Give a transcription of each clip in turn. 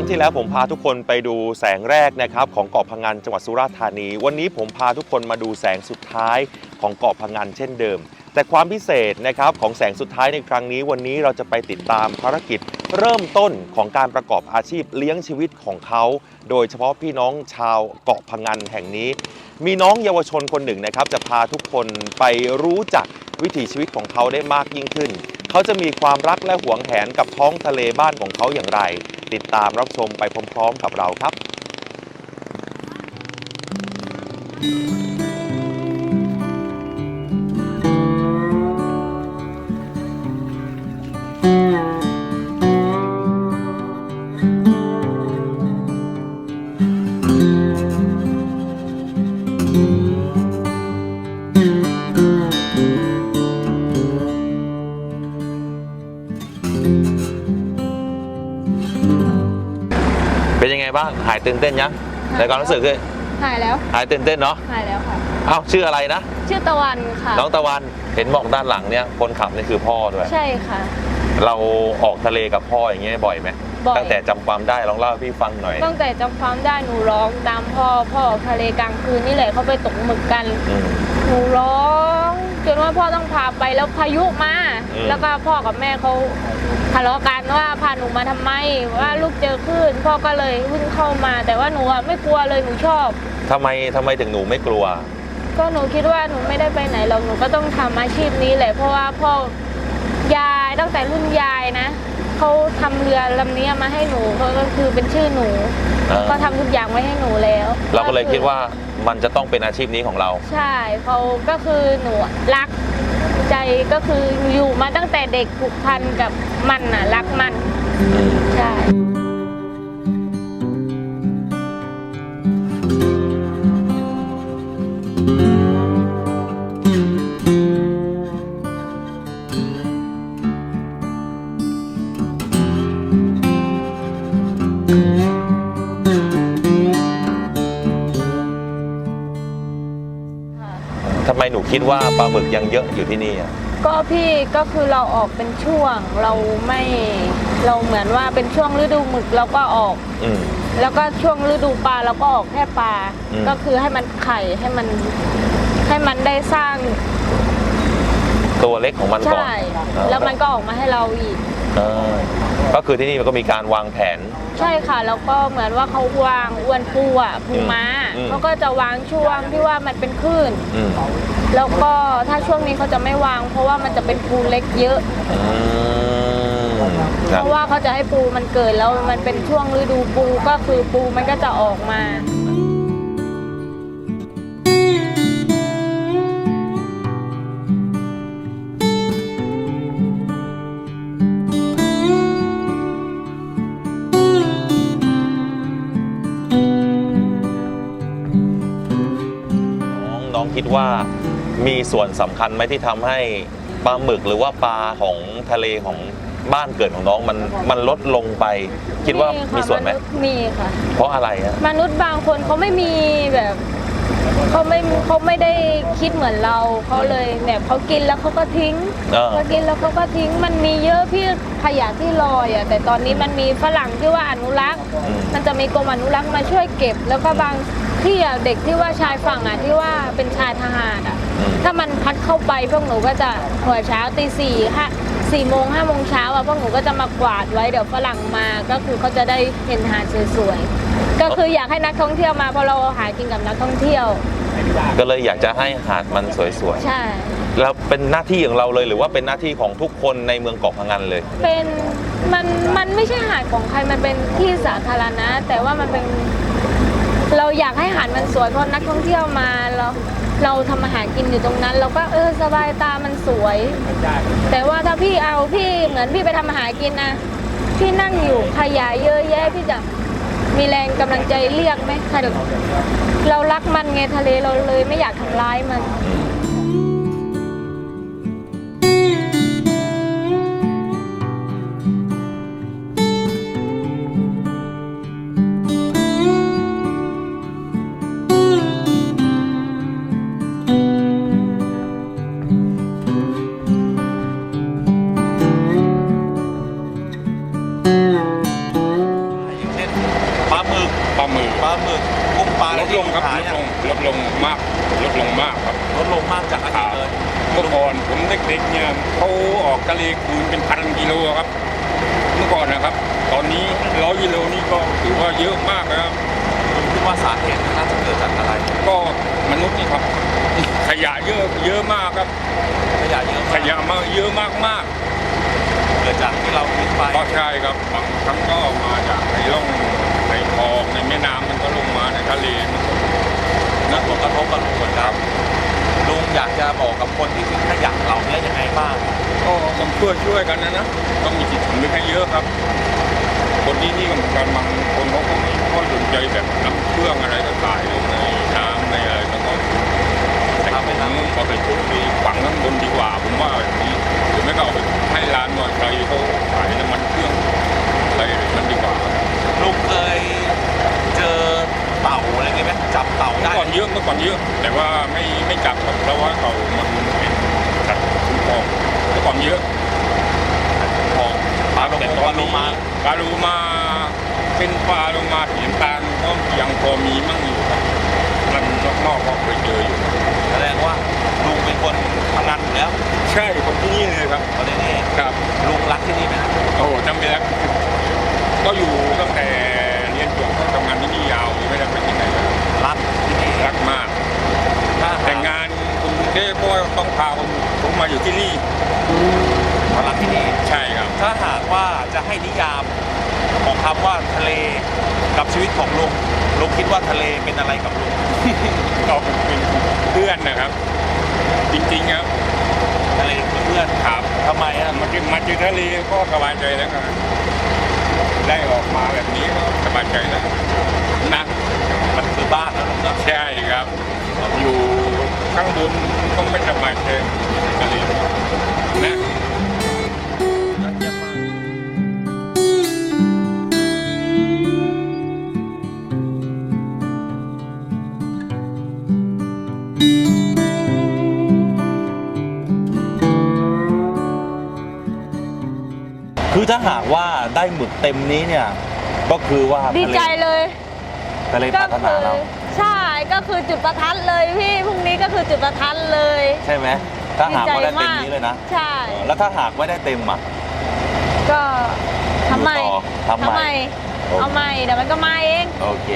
รั้งที่แล้วผมพาทุกคนไปดูแสงแรกนะครับของเกาะพังงานจังหวัดสุราษฎร์ธานี วันนี้ผมพาทุกคนมาดูแสงสุดท้ายของเกาะพังงานเช่นเดิม แต่ความพิเศษนะครับของแสงสุดท้ายในครั้งนี้ วันนี้เราจะไปติดตามภารกิจเริ่มต้นของการประกอบอาชีพเลี้ยงชีวิตของเขา โดยเฉพาะพี่น้องชาวเกาะพังงนแห่งนี้ มีน้องเยาวชนคนหนึ่งนะครับ จะพาทุกคนไปรู้จักวิถีชีวิตของเขาได้มากยิ่งขึ้น เขาจะมีความรักและหวงแหนกับท้องทะเลบ้านของเขาอย่างไร ติดตามรับชมไปพร้อม ๆ กับเราครับ บ้างหายตื่นเต้นยังในความรู้สึกคือหายแล้วหายตื่นเต้นเนาะหายแล้วค่ะเอ้าชื่ออะไรนะชื่อตะวันค่ะน้องตะวันเห็นบอกด้านหลังเนี่ยคนขับนี่คือพ่อด้วยใช่ค่ะ เราออกทะเลกับพ่ออย่างเงี้ยบ่อยไหมบ่อยตั้งแต่จำความได้ลองเล่าให้พี่ฟังหน่อย ตั้งแต่จำความได้หนูร้องตามพ่อพ่อออกทะเลกลางคืนนี่แหละเขาไปตกหมึกกันอืมหนูร้อง จนว่าพ่อต้องพาไปแล้วพายุมาอืมแล้วก็พ่อกับแม่เขาทะเลาะกันว่าพาหนูมาทำไมว่าลูกเจอคลื่นพ่อก็เลยวิ่งเข้ามา แต่ว่าหนูอะไม่กลัวเลยหนูชอบ ทำไมทำไมถึงหนูไม่กลัว ก็หนูคิดว่าหนูไม่ได้ไปไหนหรอกหนูก็ต้องทำอาชีพนี้แหละเพราะว่าพ่อยายตั้งแต่รุ่นยายนะเขาทำเรือลำนี้มาให้หนูเขาก็คือเป็นชื่อหนู เออ ก็ทำทุกอย่างไว้ให้หนูแล้วเราก็เลยคิดว่า มันจะต้องเป็นอาชีพนี้ของเรา ใช่เขาก็คือหนูรักใจก็คืออยู่มาตั้งแต่เด็กผูกพันกับมันน่ะ รักมัน ใช่ หนูคิดว่าปลาหมึกยังเยอะอยู่ที่นี่อะก็พี่ก็คือเราออกเป็นช่วงเราไม่เราเหมือนว่าเป็นช่วงฤดูหมึกเราก็ออก อืม แล้วก็ช่วงฤดูปลาเราก็ออกแค่ปลา อืม ก็คือให้มันไข่ให้มัน ให้มันได้สร้างตัวเล็กของมันก่อนใช่แล้วมันก็ออกมาให้เราอีก เออก็คือที่นี่มันก็มีการวางแผน ใช่ค่ะ แล้วก็เหมือนว่าเขาวางอวนปูอะปูม้าอืม เขาก็จะวางช่วงที่ว่ามันเป็นคลื่น อืมแล้วก็ถ้าช่วงนี้เขาจะไม่วาง เพราะว่ามันจะเป็นปูเล็กเยอะ อืมคเพรับราะว่าเขาจะให้ปูมันเกิดแล้วมันเป็นช่วงฤดูปูก็คือปูมันก็จะออกมา คิดว่ามีส่วนสำคัญไหมที่ทำให้ปลาหมึกหรือว่าปลาของทะเลของบ้านเกิดของน้องมันมันลดลงไป คิดว่าค่ะมีส่วนไหมษย์มีค่ะ เพราะอะไรฮะมนุษย์บางคนเขาไม่มีแบบเขาไม่เขาไม่ได้คิดเหมือนเราเขาเลยแบบเขากินแล้วเขาก็ทิ้งเออเขากินแล้วเขาก็ทิ้ง มันมีเยอะพี่ขยะที่ลอยอะแต่ตอนนี้มันมีฝรั่งที่ว่าอนุรักษ์อืมมันจะมีกรมอนุรักษ์มาช่วยเก็บ แล้วก็บาง ที่อะเด็กที่ว่าชายฝั่งอะที่ว่าเป็นชายทหารอะอืมถ้ามันพัดเข้าไปพวกหนูก็จะหัวเช้าตีสี่ห้าสี่โมงห้าโมงเช้าอะพวกหนูก็จะมากวาดไว้เดี๋ยวฝรั่งมาก็คือเขาจะได้เห็นหาดสวยๆก็คืออยากให้นักท่องเที่ยวมาเพราะเราหากินกับนักท่องเที่ยว ก็เลยอยากจะให้หาดมันสวยใช่ ๆ แล้วเป็นหน้าที่ของเราเลยหรือว่าเป็นหน้าที่ของทุกคนในเมืองเกาะพังงานเลย เป็นมันมันไม่ใช่หาดของใครมันเป็นที่สาธารณะ แต่ว่ามันเป็น เราอยากให้หาดมันสวยเพราะนักท่องเที่ยวมาเราเราทำอาหารกินอยู่ตรงนั้น เราก็เออสบายตามันสวย แต่ว่าถ้าพี่เอาพี่เหมือนพี่ไปทำอาหารกินนะพี่นั่งอยู่ขยายเยอะแยะพี่จะมีแรงกำลังใจเรียกไหมค่ะเรารักมันไงทะเลเราเลยไม่อยากทำร้ายมัน ครับขายลดเนี่ยลงลดลงมากลดลงมากครับลดลงมากจากอดีตเลยเมื่อก่อนผมเด็กๆเนี่ยเขาออกทะเลคืนเป็นพันกิโลครับ เมื่อก่อนนะครับ ตอนนี้ร้อยกิโลนี่ก็ถือว่าเยอะมากนะครับคุณคิดว่าสาเหตุน่าจะเกิดจากอะไร ก็มนุษย์นี่ครับ ขยะเยอะเยอะมากครับ ขยะเยอะขมากยะมากเยอะมากมากเกิดจากที่เราคิดไปๆก็ใช่ครับบางครั้งก็มาจากในร่องใน คลองในแม่น้ำมันก็ลงมาในทะเลมันก็นั่นผลกระทบกับลุงเหมือนกันลุงอยากจะบอกกับคนที่ทิ้งขยะเหล่านี้ยังไงบ้างก็ต้องช่วยช่วยกันนะนะต้องมีจิตสำนึกให้เยอะครับ คนที่นี่ก็เหมือนกันบางคนเขาก็ไม่ค่อยสนใจแบบน้ำเครื่องอะไรก็ถ่ายลงในน้ำในอะไรแล้วก็แต่ผมก็ไปจุดที่ฝังข้างบนดีกว่าผมว่าแบบนี้หรือไม่ก็เอาไปให้ร้ ก็ยังพอมีมั่งอยู่ครับมันนอกๆก็เคยเจออยู่แสดงว่าลุงเป็นคนทำงานอยู่แล้วใช่คนที่นี่เลยครับตอนนี้นี่ครับลุงรักที่นี่ไหมครับโอ้โหจำเป็นแล้วก็อยู่ตั้งแต่เรียนจบก็ทำงานที่นี่ยาวไม่ได้ไปที่ไหนเลยรักที่นี่รักมาก ถ้าแต่งงานคุณเด้ก็ต้องพาผมผมมาอยู่ที่นี่เขารักที่นี่ ใช่ครับ ถ้าหากว่าจะให้นิยาม ของคำว่าทะเลกับชีวิตของลุงลุงคิดว่าทะเลเป็นอะไรกับลุงก็เป็นเพื่อนนะครับ จริงๆครับทะเลคือเพื่อนครับทำไมอะมาเจอมาเจอทะเลก็สบายใจแล้วครับได้ออกมาแบบนี้ก็สบายใจแล้วนะมันคือบ้านนะลุงนะใช่ครับ อยู่ข้างบนก็ไม่สบายใจทะเลนะ ถ้าหากว่าได้หมึกเต็มนี้เนี่ย ก็คือว่าดีใจเลยทะเลก็พัฒนาคือเราใช่ก็คือจุดประทัดเลยพี่พรุ่งนี้ก็คือจุดประทัดเลยใช่ไหมถ้าดีหากใจว่าได้เต็มมากนี้เลยนะใช่แล้วถ้าหากไม่ได้เต็มอะ ก็ทำไมอยู่ต่อทำไม เอาใหม่เดี๋ยวมันก็มาเอง โอเค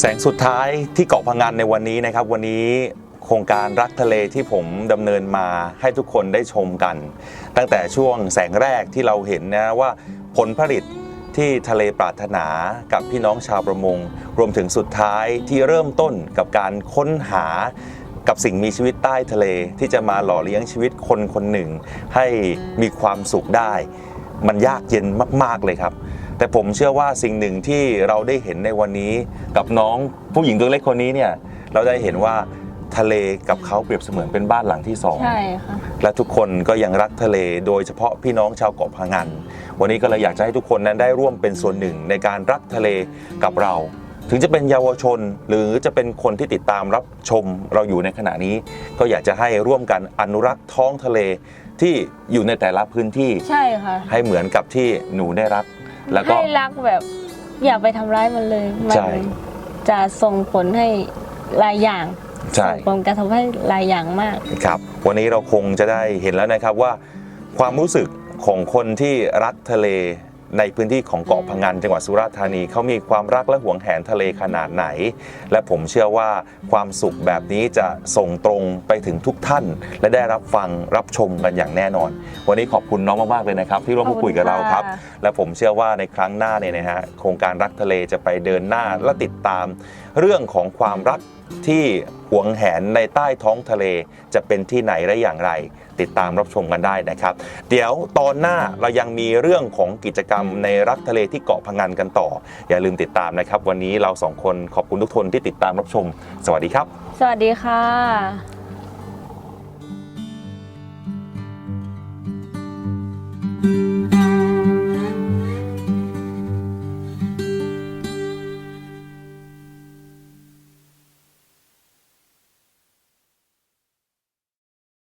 แสงสุดท้ายที่เกาะพังงานในวันนี้นะครับ วันนี้โครงการรักทะเลที่ผมดำเนินมาให้ทุกคนได้ชมกัน ตั้งแต่ช่วงแสงแรกที่เราเห็นนะว่าผลผลิตที่ทะเลปรารถนากับพี่น้องชาวประมง รวมถึงสุดท้ายที่เริ่มต้นกับการค้นหากับสิ่งมีชีวิตใต้ทะเล ที่จะมาหล่อเลี้ยงชีวิตคนคนหนึ่ง ให้มีความสุขได้ มันยากเย็นมาก ๆเลยครับ แต่ผมเชื่อว่าสิ่งหนึ่งที่เราได้เห็นในวันนี้กับน้องผู้หญิงตัวเล็กคนนี้เนี่ยเราได้เห็นว่าทะเลกับเขาเปรียบเสมือนเป็นบ้านหลังที่สอง ใช่ค่ะ และทุกคนก็ยังรักทะเลโดยเฉพาะพี่น้องชาวเกาะพะงัน วันนี้ก็เลยอยากจะให้ทุกคนนั้นได้ร่วมเป็นส่วนหนึ่งในการรักทะเลกับเรา ถึงจะเป็นเยาวชน หรือจะเป็นคนที่ติดตามรับชมเราอยู่ในขณะนี้ ก็อยากจะให้ร่วมกันอนุรักษ์ท้องทะเลที่อยู่ในแต่ละพื้นที่ ใช่ค่ะ ให้เหมือนกับที่หนูได้รัก แล้วก็ให้รักแบบ อย่าไปทำร้ายมันเลยมัใช่ จะส่งผลให้หลายอย่างใช่ ส่งผลกระทบให้หลายอย่างมาก ครับวันนี้เราคงจะได้เห็นแล้วนะครับว่าความรู้สึกของคนที่รักทะเล ในพื้นที่ของเกาะพะงันจังหวัดสุราษฎร์ธานีเขามีความรักและหวงแหนทะเลขนาดไหน และผมเชื่อว่าความสุขแบบนี้จะส่งตรงไปถึงทุกท่าน และได้รับฟังรับชมกันอย่างแน่นอน วันนี้ขอบคุณน้องมากๆเลยนะครับ ที่ร่วมพูดคุยกับเราครับขอบคุณค่ะและผมเชื่อว่าในครั้งหน้าเนี่ยนะฮะโครงการรักทะเลจะไปเดินหน้าและติดตาม เรื่องของความรักที่หวงแหนในใต้ท้องทะเลจะเป็นที่ไหนและอย่างไร ติดตามรับชมกันได้นะครับ เดี๋ยวตอนหน้าเรายังมีเรื่องของกิจกรรมในรักทะเลที่เกาะพังงานกันต่อ อย่าลืมติดตามนะครับ วันนี้เราสองคนขอบคุณทุกคนที่ติดตามรับชม สวัสดีครับ สวัสดีค่ะ